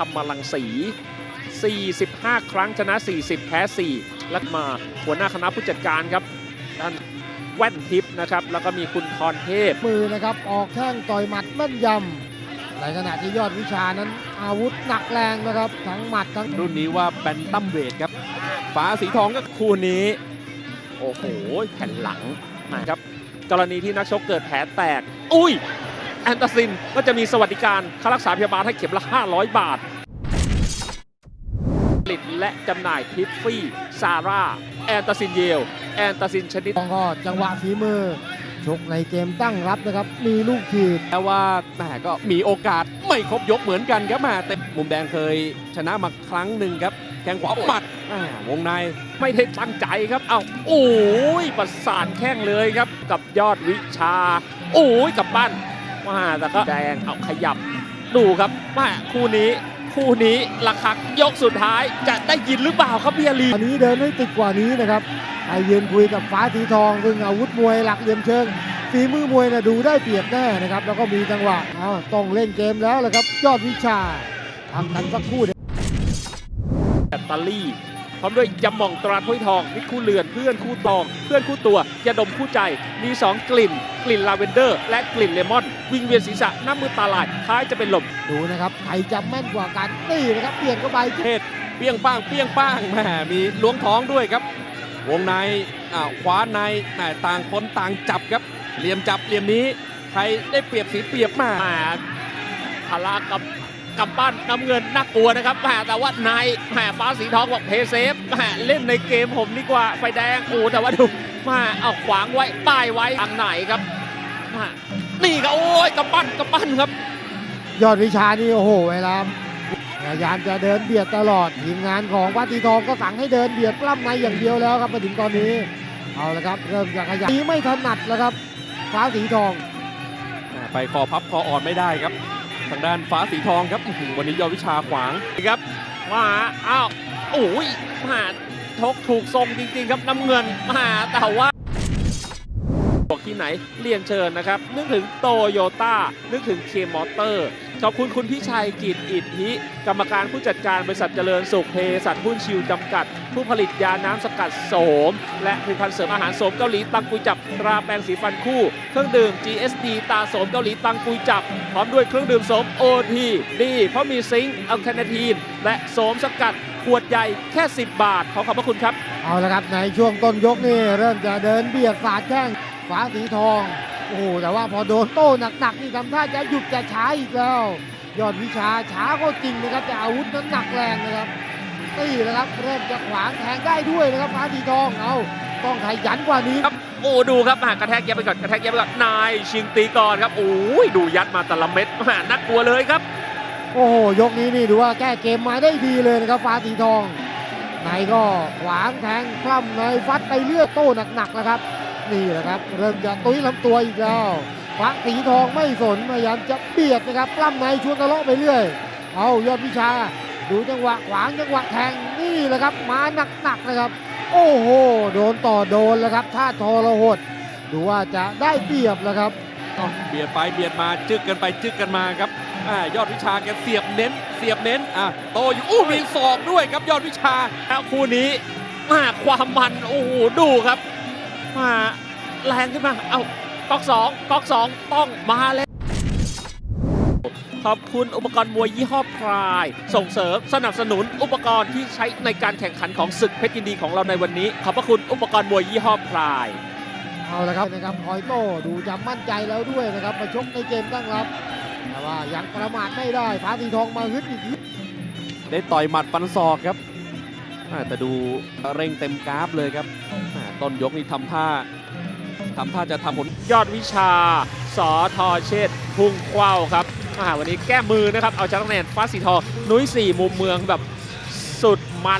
ธรรมลังสี 45 ครั้งชนะ 40 แพ้ 4 แล้วมาหัวหน้าคณะผู้จัดการครับด้านแว่นทิพย์นะครับ แล้วก็มีคุณพรเทพ มือนะครับออกแข้งต่อยหมัดแม่นยำในขณะที่ยอดวิชานั้น อาวุธหนักแรงนะครับ ทั้งหมัดทั้งรุ่นนี้ว่าแบนตัมเวทครับฟ้าสีทองก็คู่นี้ โอ้โหแผ่นหลังนะครับ กรณีที่นักชกเกิดแผลแตก อุ้ย แอนตาซินก็จะมีสวัสดิการค่ารักษาพยาบาลให้เข็มละ 500 บาท ผลิตและจำหน่ายทิฟฟี่ซาร่าแอนตาซินเยล แอนตาซินชนิด ก็จังหวะฝีมือ ชกในเกมตั้งรับนะครับ มีลูกขีด แต่ว่าแหมก็มีโอกาสไม่ครบยกเหมือนกันครับแหมาแต่มุมแดงเคยชนะมาครั้งหนึ่งครับแข้งขวาหมัดอ่าวงใน ไม่ได้ตั้งใจครับ เอาโอ้ยประสานแข้งเลยครับ กับยอดวิชา โอ้ยกับปั้น มาแต่ก็แดงเอาขยับดูครับมาคู่นี้คู่นี้ราคายกสุดท้ายจะได้ยินหรือเปล่าครับเบียรีอันนี้เดินให้ติดกว่านี้นะครับไปยืนคุยกับฟ้าสีทองซึ่งอาวุธมวยหลักเหลี่ยมเชิงฝีมือมวยนะดูได้เปรียบแน่นะครับ แล้วก็มีจังหวะเอาต้องเล่นเกมแล้วแหละครับ ยอดวิชาทำกันสักครู่เดียวแบตเตอรี่พ ร้อมด้วยยำหม่องตราถ้วยทองมิตรคู่เรือนเพื่อนคู่ตอง เพื่อนคู่ตัวยาดมคู่ใจ มี 2 กลิ่น กลิ่นลาเวนเดอร์ และกลิ่นเลมอน วิงเวียนศีรษะหน้ามือตาลายคล้ายจะเป็นลมดูนะครับใครจะแม่นกว่ากันนี่นะครับเปลี่ยนเข้าไปเทศเปี้ยงป้างเปี้ยงป้างแหมมีล้วงท้องด้วยครับ วงในอ้าวขวาในแหมต่างคนต่างจับครับเหลี่ยมจับเหลี่ยมนี้ใครได้เปรียบสีเปรียบมามาพละกับ กับปั้นน้ำเงินน่ากลัวนะครับแหมแต่ว่านายแหมฟ้าสีทองบอกเพย์เซฟแหมเล่นในเกมผมดีกว่าไฟแดงโอ้แต่ว่าดูมาเอาขวางไว้ป้ายไว้ทางไหนครับมานี่ก็โอ้ยกับปั้นกับปั้นครับ ยอดวิชานี่โอ้โหเวลาพยายามจะเดินเบียดตลอดทีมงานของวัดตีทองก็สั่งให้เดินเบียดปล้ำในอย่างเดียวแล้วครับมาถึงตอนนี้เอาละครับเริ่มจะขยับนี้ไม่ถนัดแล้วครับฟ้าสีทองไปคอพับคออ่อนไม่ได้ครับ ทางด้านฟ้าสีทองครับวันนี้ยอวิชาขวางครับมาอ้าวโอ้ยมาทกถูกทรงจริงๆครับน้ำเงินมาแต่ว่าบอกที่ไหนเรียนเชิญนะครับ นึกถึงโตโยต้านึกถึงเคมอเตอร์ ขอบคุณคุณพิชัยกิจอิทธิกรรมการผู้จัดการบริษัทเจริญสุขเภสัชหุ้นชิวจำกัด ผู้ผลิตยาน้ำสกัดโสม และผลิตภัณฑ์เสริมอาหารโสมเกาหลีตังกุยจับตราแปรงสีฟันคู่ เครื่องดื่ม GSD ตาโสมเกาหลีตังกุยจับ พร้อมด้วยเครื่องดื่มโสม OT ดี เพราะมีซิงค์อัลคาเนทีน และโสมสกัดขวดใหญ่แค่ 10 บาท ขอขอบพระคุณครับ เอาละครับ ในช่วงต้นยกนี่เริ่มจะเดินเบียดสาดแข้งฟ้าสีทอง อ้โหแต่ว่าพอโดนโต้หนักๆนี่ทำท่าจะหยุดจะช้าอีกแล้ว ยอดวิชาช้าก็จริงนะครับแต่อาวุธนั้นหนักแรงนะครับนี่แหละครับเริ่มจะขวางแทงได้ด้วยนะครับฟ้าสีทองเอาต้องขยันกว่านี้ครับโอ้ดูครับอะกระแทกเย็บไปก่อนกระแทกเย็บไปก่อนนายชิงตีก่อนครับโอ้ยดูยัดมาแต่ละเม็ดอะน่ากลัวเลยครับ โอ้โหยกนี้นี่ดูว่าแก้เกมมาได้ดีเลยนะครับฟ้าสีทองในก็ขวางแทงคล่ำในฟัดไปเลือดโต้หนักๆนะครับ นี่แหละครับ เริ่มจะตุ้ยลำตัวอีกแล้วฟ้าสีทองไม่สนพยายามจะเบียดนะครับปล้ำในชวนทะเลาะไปเรื่อย เอายอดวิชา ดูจังหวะขวางจังหวะแทงนี่แหละครับ มาหนักๆนะครับ โอ้โห โดนต่อโดนแล้วครับท่าทรหดดูว่าจะได้เปรียบแล้วครับเบียดไปเบียดมาจึกกันไปจึกกันมาครับอ่ายอดวิชาแกเสียบเน้น เสียบเน้นอะโตอยู่อู้มีศอกด้วยครับยอดวิชาแล้วคู่นี้มาความมันโอ้โหดูครับ มาแรงขึ้นมา เอาก๊อกสองก๊อกสองต้องมาแล้วขอบคุณอุปกรณ์มวยยี่ห้อพราย ส่งเสริมสนับสนุนอุปกรณ์ที่ใช้ในการแข่งขันของศึกเพชรยินดีของเราในวันนี้ ขอบพระคุณอุปกรณ์มวยยี่ห้อพรายเอาละครับนะครับคอยโต้ดูจะมั่นใจแล้วด้วยนะครับมาชกในเกมตั้งรับ แต่ว่ายังประมาทไม่ได้ฟ้าสีทองมาฮึดอีกทีได้ต่อยหมัดฟันศอกครับอ่าแต่ดูเร่งเต็มกราฟเลยครับอ่า ต้นยกนี่ทำท่าทำท่าจะทำผลยอดวิชาสอทอเชษพุ่งเข้าครับวันนี้แก้มือนะครับ เอาชนะคะแนนฟ้าสีทองนุ้ยสี่มุมเมืองแบบสุด